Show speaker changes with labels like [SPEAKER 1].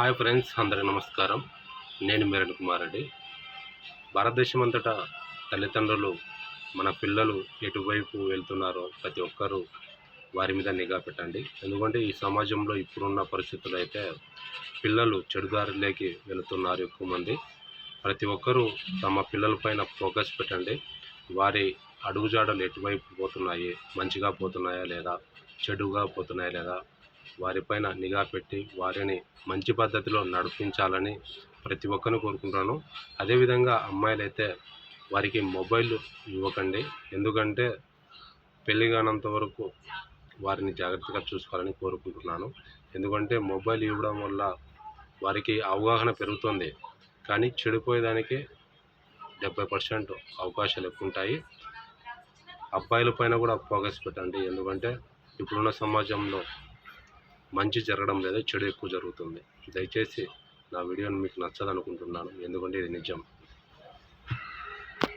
[SPEAKER 1] Hi friends అందరి నమస్కారం. నేను మీరణ్ కుమార్ రెడ్డి. భారతదేశం అంతటా తల్లిదండ్రులు మన పిల్లలు ఎటువైపు వెళ్తున్నారో ప్రతి ఒక్కరూ వారి మీద నిఘా పెట్టండి. ఎందుకంటే ఈ సమాజంలో ఇప్పుడున్న పరిస్థితులు అయితే పిల్లలు చెడుదారిలోకి వెళుతున్నారు ఎక్కువ మంది. ప్రతి ఒక్కరూ తమ పిల్లలపైన ఫోకస్ పెట్టండి. వారి అడుగుజాడలు ఎటువైపు పోతున్నాయి? మంచిగా పోతున్నాయా లేదా? చెడుగా పోతున్నాయా లేదా? వారిపైన నిఘా పెట్టి వారిని మంచి పద్ధతిలో నడిపించాలని ప్రతి ఒక్కరిని కోరుకుంటాను అదేవిధంగా అమ్మాయిలైతే వారికి మొబైల్ ఇవ్వకండి. ఎందుకంటే పెళ్ళి కానంత వరకు వారిని జాగ్రత్తగా చూసుకోవాలని కోరుకుంటున్నాను. ఎందుకంటే మొబైల్ ఇవ్వడం వల్ల వారికి అవగాహన పెరుగుతుంది. కానీ చెడిపోయేదానికి డెబ్బై పర్సెంట్ అవకాశాలు ఎక్కువ ఉంటాయి అబ్బాయిల పైన కూడా ఫోకస్ పెట్టండి. ఎందుకంటే ఇప్పుడున్న సమాజంలో మంచి జరగడం లేదు చెడు ఎక్కువ జరుగుతుంది. దయచేసి నా వీడియోని మీకు నచ్చదనుకుంటున్నాను. ఎందుకంటే ఇది నిజం.